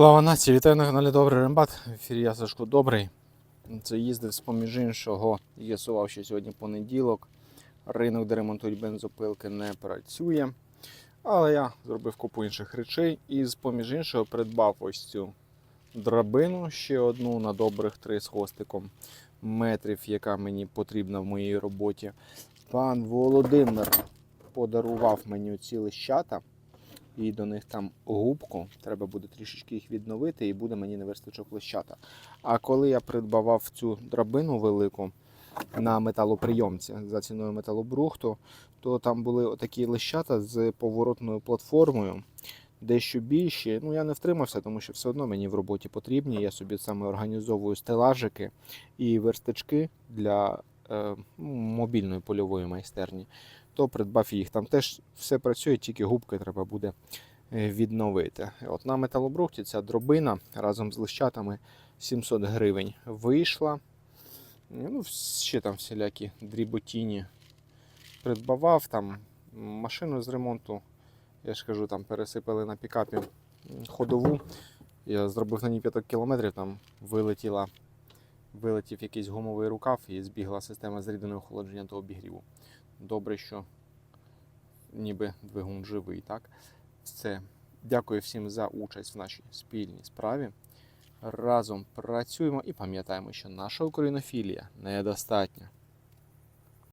Слава нації, вітаю на каналі Добрий Рембат. В ефірі я Сашко Добрий. Це їздив з поміж іншого. З'ясував, що сьогодні понеділок. Ринок, де ремонтують бензопилки, не працює. Але я зробив купу інших речей і з поміж іншого придбав ось цю драбину, ще одну на добрих три з хвостиком метрів, яка мені потрібна в моїй роботі. Пан Володимир подарував мені ці лищата і до них там губку. Треба буде трішечки їх відновити, і буде мені неверстачок лищата. А коли я придбавав цю драбину велику на металоприйомці за ціною металобрухту, то там були отакі лищата з поворотною платформою. Дещо більші. Ну я не втримався, тому що все одно мені в роботі потрібні. Я собі саме організовую стелажики і верстачки для е, мобільної польової майстерні то придбав їх. Там теж все працює, тільки губки треба буде е, відновити. От На металобрухті ця дробина разом з лищатами 700 гривень вийшла. Ну, ще там всілякі дріботіні придбавав, там машину з ремонту, я ж кажу, там пересипали на пікапі ходову. Я зробив на ній 5 кілометрів, там вилетіла, вилетів якийсь гумовий рукав і збігла система зрідного охолодження до обігріву. Добре, що ніби двигун живий, так? Все. Дякую всім за участь в нашій спільній справі. Разом працюємо і пам'ятаємо, що наша українофілія недостатня.